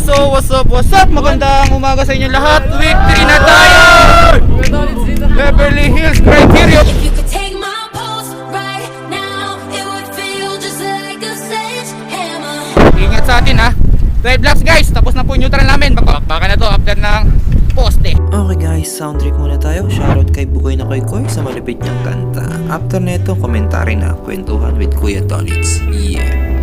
guys, so what's up, what's up? Magandang umaga sa inyo lahat. Week 3 na tayo! Beverly Hills Criteria. Ingat sa atin ha. 12 laps guys, tapos na po yung neutral namin. Baka na to after ng poste. Okay guys, sound trip muna tayo. Shoutout kay Bugoy na Koy Koy sa malupit niyang kanta. After neto, komentary na kwentuhan with Kuya Tolitz. Yeah.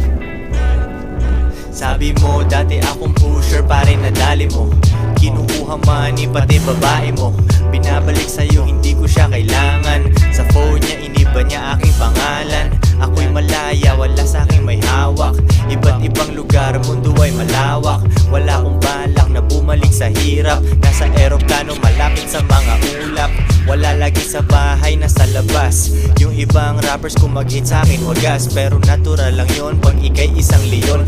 Sabi mo dati akong pusher pare nadali mo. Kinukuha money pati babae mo. Binabalik sa'yo hindi ko siya kailangan. Sa phone niya iniba niya aking pangalan. Ako'y malaya wala sa aking may hawak. Iba't ibang lugar mundo ay malawak. Wala akong balak na bumalik sa hirap. Nasa eroplano malapit sa mga ulap. Wala lagi sa bahay nasa labas. Yung ibang rappers kung mag-hit sa akin wagas. Pero natural lang yon pag ikay isang leon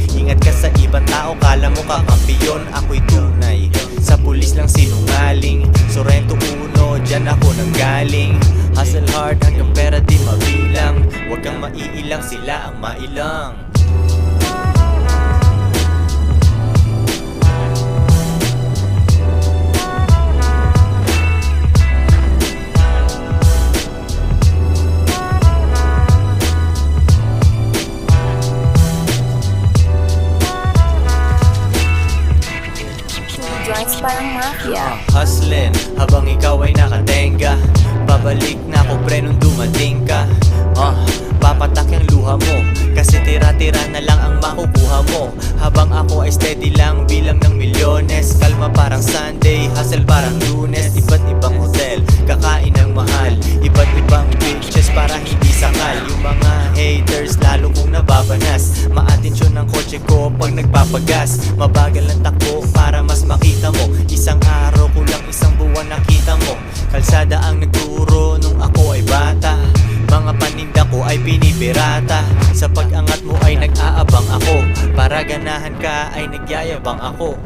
ibang tao kala mo kakampiyon Ako'y tunay. Sa pulis lang sinungaling Sorrento uno dyan ako nanggaling. Hustle hard hanggang pera di mabilang Huwag kang maiilang sila ang mailang Hustling habang ikaw ay nakatenga. Babalik na ako pre nung dumating ka. Ah, papatak yung luha mo. Kasi tira-tira na lang ang makukuha mo. Habang ako ay steady lang bilang ng milyones. Kalma parang Sunday, hustle parang lunes. Iba't ibang hotel, kakain ng mahal. Iba't ibang bitches para hindi sakal Yung mga haters lalo kong nababanas. Maatensyon ng kotse ko pag nagpapagas. Mabagal ang takbo Sa pag-angat mo ay nag-aabang ako. Para ganahan ka ay nagyayabang ako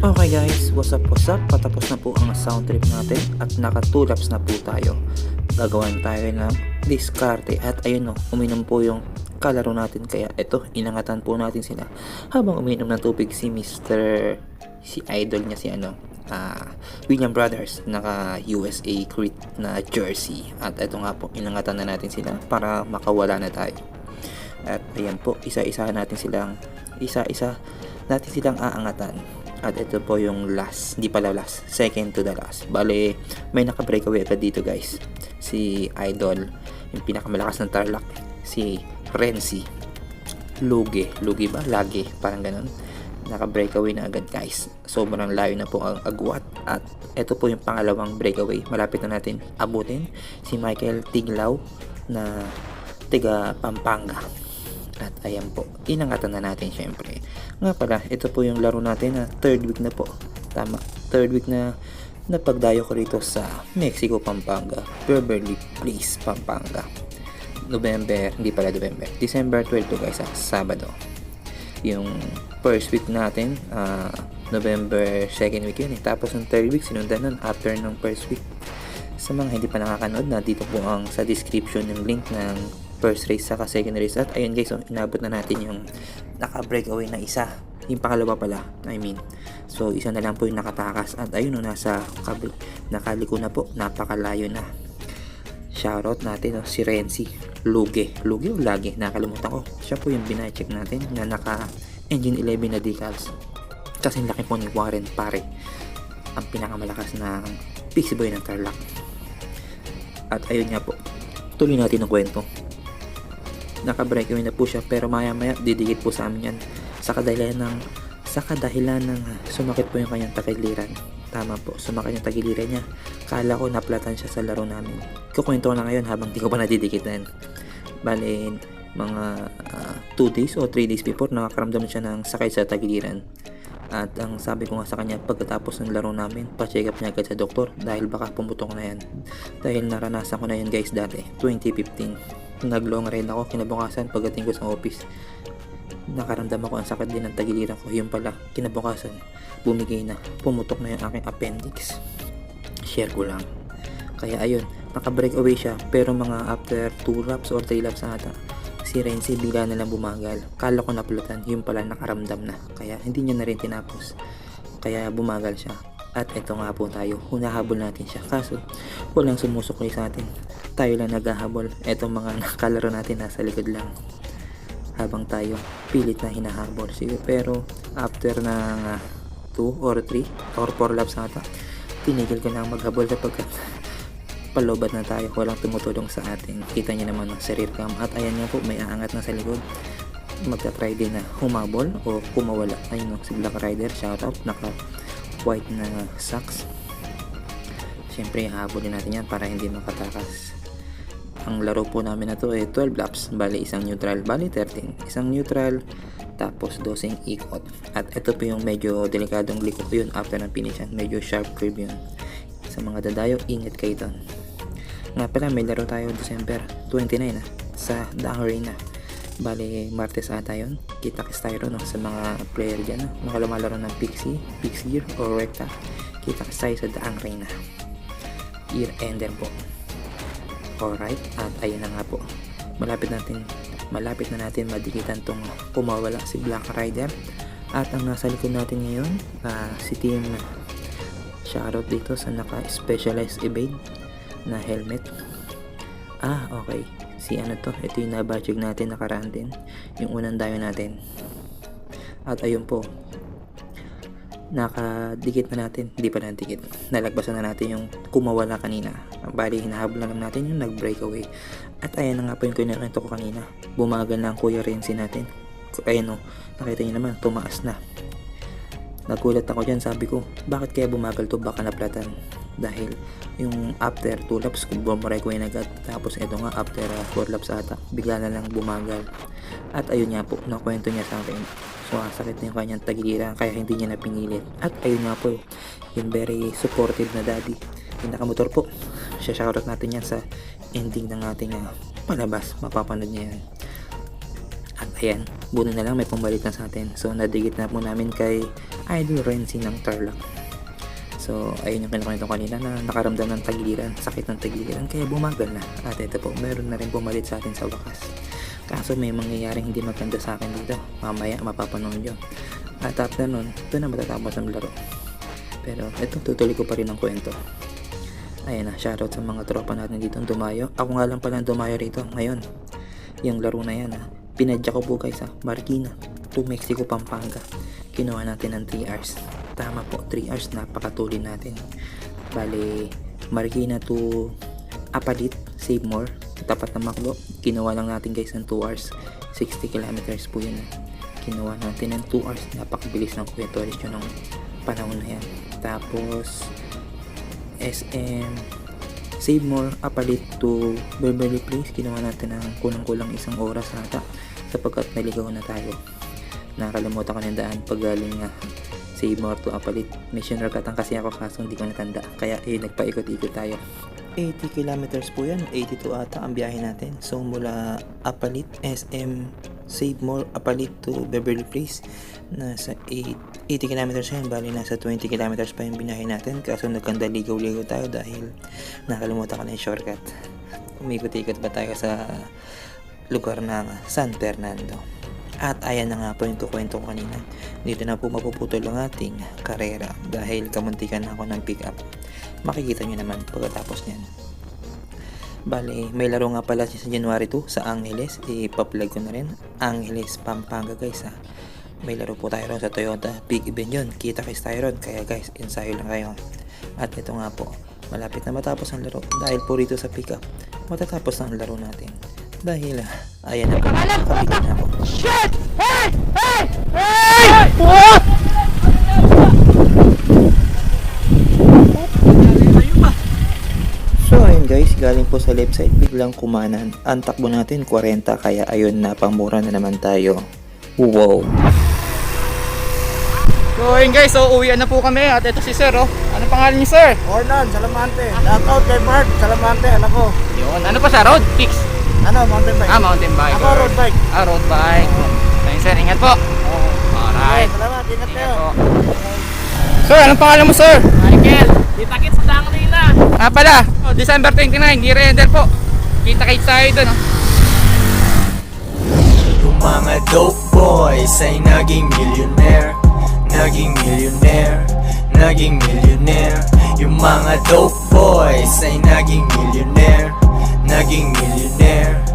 Okay guys, what's up, what's up? Patapos na po ang sound trip natin at naka 2 laps na po tayo. Gagawan tayo ng diskarte at ayun no, uminom po yung kalaro natin kaya ito, inangatan po natin sila habang uminom ng tubig si Mr. si idol niya si ano ah, William Brothers naka USA Crit na jersey at ito nga po, inangatan na natin sila para makawala na tayo. At ayan po, isa-isa natin silang isa-isa natin silang aangatan. At ito po yung last, hindi pala last, second to the last. Bale, may naka-breakaway agad dito guys. Si Idol, yung pinakamalakas ng Tarlac, si Renzi. Luge, Luge ba? Lagi, parang ganun. Naka-breakaway na agad guys. Sobrang layo na po ang agwat. At ito po yung pangalawang breakaway. Malapit na natin abutin si Michael Tiglaw na tiga Pampanga. At ayan po, inangatan na natin syempre. Nga pala, ito po yung laro natin na third week na po. Tama, third week na napagdayo ko rito sa Mexico, Pampanga. Beverly Place, Pampanga. November, hindi pala November, December 12 to guys, ah, Sabado. Yung first week natin, ah, November second week yun eh. Tapos ng third week, sinundan nun after ng first week. Sa mga hindi pa nakakanood na dito po ang sa description yung link ng first race saka second race. At ayun guys oh, inabot na natin yung naka breakaway na isa. Yung pangalawa pala I mean. So isa na lang po yung nakatakas. At ayun oh, nasa kabl- nakaliko na po. Napakalayo na. Shoutout natin oh, si Renzi Luge. Luge o Lage? Nakalimutan ko. Siya po yung binacheck natin na naka engine 11 na decals. Kasi laki po ni Warren pare. Ang pinakamalakas ng Pixie Boy ng Tarlac. At ayun nga po. Tuloy natin ang kwento naka-breakaway na po siya pero maya maya didikit po sa amin yan. Sa kadahilan ng sa kadahilan ng ah, sumakit po yung kanyang tagiliran. Tama po sumakit yung tagiliran niya. Kala ko naplatan siya sa laro namin. Kukwento ko na ngayon habang di ko pa nadidikitan bali mga 2 days o 3 days before nakakaramdam siya ng sakit sa tagiliran. At ang sabi ko nga sa kanya pagkatapos ng laro namin, pa-check up niya agad sa doktor dahil baka pumutok na yan. Dahil naranasan ko na yan guys dati, 2015. Nag long ride ako kinabukasan pagdating ko sa office. Nakaramdam ako ang sakit din ng tagiliran ko. Yun pala, kinabukasan, bumigay na, pumutok na yung aking appendix. Share ko lang. Kaya ayun, naka-break away siya pero mga after 2 laps or 3 laps ata si Renzi bigla na lang bumagal. Kala ko napulutan, yun pala nakaramdam na. Kaya hindi niya na rin tinapos. Kaya bumagal siya. At eto nga po tayo, hunahabol natin siya. Kaso, walang sumusukli sa atin. Tayo lang naghahabol. Etong mga nakalaro natin nasa likod lang. Habang tayo, pilit na hinahabol. Sige, pero after ng 2 or 3 or 4 laps ata, tinigil ko na maghabol sapagkat palobat na tayo, walang tumutulong sa atin. Kita niyo naman ang sarir cam at ayan nga po, may aangat na sa likod. Magta-try din na humabol o kumawala. Ayun no, si Black Rider, shoutout, naka white na socks. Siyempre, hahabulin natin yan para hindi makatakas. Ang laro po namin na to ay 12 laps, bali isang neutral, bali 13. Isang neutral, tapos dosing ikot. At ito po yung medyo delikadong liko yun after ng finish yan. Medyo sharp curve yun. Sa mga dadayo, ingat kayo doon. Nga pala, may laro tayo December 29 ah, sa Daang Arena. Bali, Martes ata yun. Kita-kis tayo ron, no, sa mga player dyan. No? Mga lumalaro ng Pixie, Pixie Gear, or Recta. Kita-kis tayo sa Daang Arena. Year ender po. Alright, at ayun na nga po. Malapit natin, malapit na natin madikitan tong kumawala si Black Rider. At ang nasa likod natin ngayon, ah, si Team Shoutout dito sa naka-specialized evade na helmet. Ah, okay. Si ano to, ito yung nabadging natin nakaraan din. Yung unang dayo natin. At ayun po, nakadikit na natin. Hindi pa nadikit. Nalagpasan na natin yung kumawala kanina. Bali, hinahabol na lang natin yung nag-breakaway. At ayan na nga po yung kinarento ko kanina. Bumagal na ang Kuya Renzi natin. Ayan o, nakita niyo naman, tumaas na. Nagulat ako dyan, sabi ko, bakit kaya bumagal to baka naplatan? Dahil yung after 2 laps, bumaray ko agad. Tapos ito nga, after 4 laps ata, bigla na lang bumagal. At ayun nga po, nakwento niya sa akin. So, sakit na yung kanyang tagiliran, kaya hindi niya napinilit. At ayun nga po, yung very supportive na daddy. Yung nakamotor po, siya shoutout natin yan sa ending ng ating ah, palabas. Mapapanood niya yan. At ayan, buno na lang may pumalit na sa atin. So, nadigit na po namin kay Idol Renzi ng Tarlac. So, ayun yung kinakwento ko kanina na nakaramdam ng tagiliran, sakit ng tagiliran, kaya bumagal na. At ito po, meron na rin pumalit sa atin sa wakas. Kaso may mangyayaring hindi maganda sa akin dito. Mamaya mapapanood yun. At after nun, ito na matatapos ang laro. Pero ito, tutuloy ko pa rin ang kwento. Ayan na, shoutout sa mga tropa natin dito dumayo. Ako nga lang pala ang dumayo rito ngayon. Yung laro na yan ha. Pinadya ko po guys ha, Marikina to Mexico, Pampanga. Kinuha natin ng 3 hours. Tama po, 3 hours napakatulin natin. Bale, Marikina to Apalit, Save More, tapat ng Maklo. Kinuha lang natin guys ng 2 hours. 60 kilometers po yun. Kinuha natin ng 2 hours. Napakabilis ng kwento yun ng panahon na yan. Tapos, SM Save More Apalit to Beverly Place. Kinuha natin ng kulang-kulang isang oras ata sapagkat naligaw na tayo. Nakalimutan ko ng daan pag galing Save More to Apalit. Mission Ragatan kasi ako kaso hindi ko natanda. Kaya eh, nagpaikot-ikot tayo. 80 kilometers po yan. 82 ata ang biyahe natin. So mula Apalit, SM Save More Apalit to Beverly Place. Nasa 8, 80 kilometers yan. Bali nasa 20 kilometers pa yung binahe natin. Kaso nagkanda ligaw-ligaw tayo dahil nakalimutan ko na yung shortcut. Umikot-ikot ba tayo sa lugar ng San Fernando. At ayan na nga po yung kwento ko kanina. Dito na po mapuputol ang ating karera dahil kamuntikan ako ng pick up. Makikita nyo naman pagkatapos niyan. Bale, may laro nga pala sa January 2 sa Angeles. Ipa-plug ko na rin. Angeles, Pampanga guys ha. May laro po tayo sa Toyota. Big event yun. Kita kay tayo. Kaya guys, ensayo lang kayo. At ito nga po, malapit na matapos ang laro. Dahil po rito sa pickup, matatapos ang laro natin. Dahil, ah, ayan na po, nakapigil na po. So ayun guys, galing po sa left side, biglang kumanan. Ang takbo natin 40 kaya ayun na pangmura na naman tayo. Wow. So ayun guys, so uwian na po kami at ito si sir oh. Ano pangalan niyo sir? Orlan, Salamante. Shoutout kay Bart, Salamante. Anak ko. Yun, ano pa sa road? Fix. Ano, mountain bike. Ah, mountain bike. Ako, road bike. Ah, road bike. Ayun sir, ingat po. Okay, Alright. salamat. Ingat Ingat kayo. po. Sir, anong pangalan mo sir? Michael, kita-kits sa kanina. Ah pala, oh, December 29, Girendel po. Kita-kits tayo doon oh. Yung mga dope boys ay naging millionaire Naging millionaire Naging millionaire Yung mga dope boys ay naging millionaire Naging millionaire